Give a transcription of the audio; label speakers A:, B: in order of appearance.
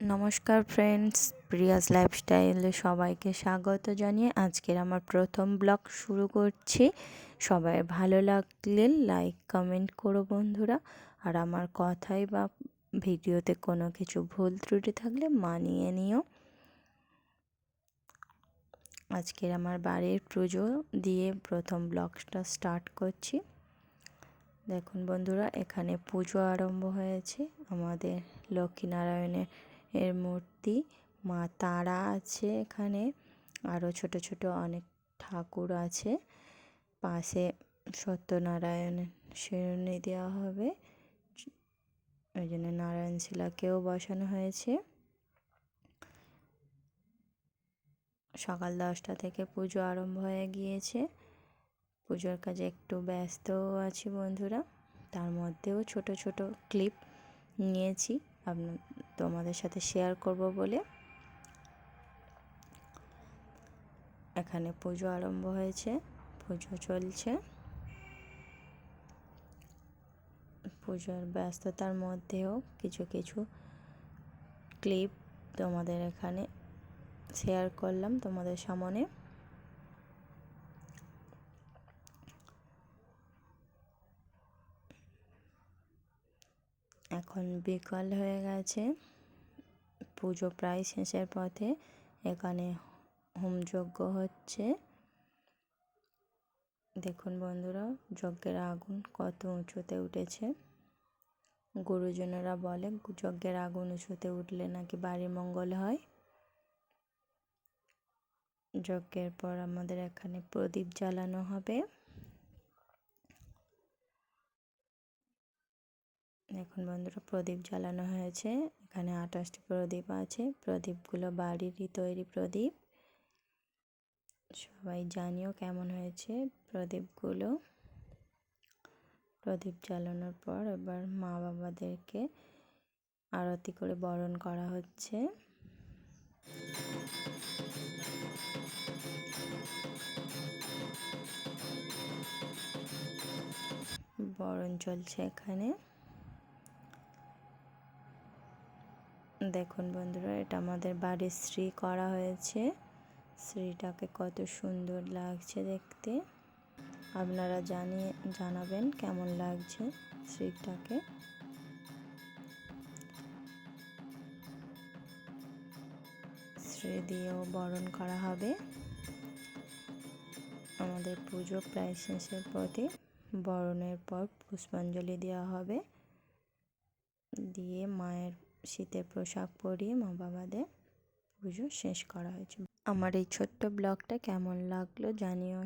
A: নমস্কার friends Prius লাইফস্টাইলে সবাইকে স্বাগত জানিয়ে আজকের আমার প্রথম ব্লগ শুরু করছি। সবাই ভালো লাগলে লাইক কমেন্ট করো বন্ধুরা। আর আমার কথাই বা ভিডিওতে কোনো কিছু ভুল ত্রুটি থাকলে মানিয়ে নিও। আজকের আমার বাড়ির পুজো দিয়ে প্রথম ব্লগটা স্টার্ট করছি। দেখুন বন্ধুরা, এখানে পুজো আরম্ভ হয়েছে। আমাদের লক্ষ্মীনারায়ণের এর মূর্তি। মা তারা আছে এখানে। আরও ছোট ছোট অনেক ঠাকুর আছে। পাশে সত্যনারায়ণের শিরুনি দেওয়া হবে। ওই জন্য নারায়ণ শিলাকেও বসানো হয়েছে। সকাল দশটা থেকে পুজো আরম্ভ হয়ে গিয়েছে। পুজোর কাজে একটু ব্যস্ত আছি বন্ধুরা। তার মধ্যেও ছোট ছোট ক্লিপ নিয়েছি। আপনার তোমাদের সাথে শেয়ার করব বলে। এখানে পুজো আরম্ভ হয়েছে, পুজো চলছে। পুজোর ব্যস্ততার মধ্যেও কিছু কিছু ক্লিপ তোমাদের এখানে শেয়ার করলাম তোমাদের সামনে। এখন বিকাল হয়ে গেছে। পুজো প্রায় শেষের পথে। এখানে হোমযজ্ঞ হচ্ছে। দেখুন বন্ধুরা, যজ্ঞের আগুন কত উঁচুতে উঠেছে। গুরুজনেরা বলে, যজ্ঞের আগুন উঁচুতে উঠলে নাকি বাড়ির মঙ্গল হয়? যজ্ঞের পর আমাদের এখানে প্রদীপ জ্বালানো হবে। এখন বন্ধুরা, প্রদীপ জ্বালানো হয়েছে। এখানে আঠাশটি প্রদীপ আছে। প্রদীপগুলো বাড়িরই তৈরি প্রদীপ। সবাই জানিও কেমন হয়েছে প্রদীপগুলো। প্রদীপ জ্বালানোর পর এবার মা বাবাদেরকে আরতি করে বরণ করা হচ্ছে। বরণ চলছে এখানে। দেখুন বন্ধুরা, এটা আমাদের বাড়ির শ্রী করা হয়েছে। শ্রীটাকে কত সুন্দর লাগছে দেখতে। আপনারা জানিয়ে জানাবেন কেমন লাগছে শ্রীটাকে শ্রী দিয়েও বরণ করা হবে। আমাদের পুজো প্রায় শেষের পথে বরণের পর পুষ্পাঞ্জলি দেওয়া হবে। দিয়ে মায়ের শীতের পোশাক পরিয়ে মা বাবাদের পুজো শেষ করা হয়েছে। আমার এই ছোট্ট ব্লগটা কেমন লাগল জানিও।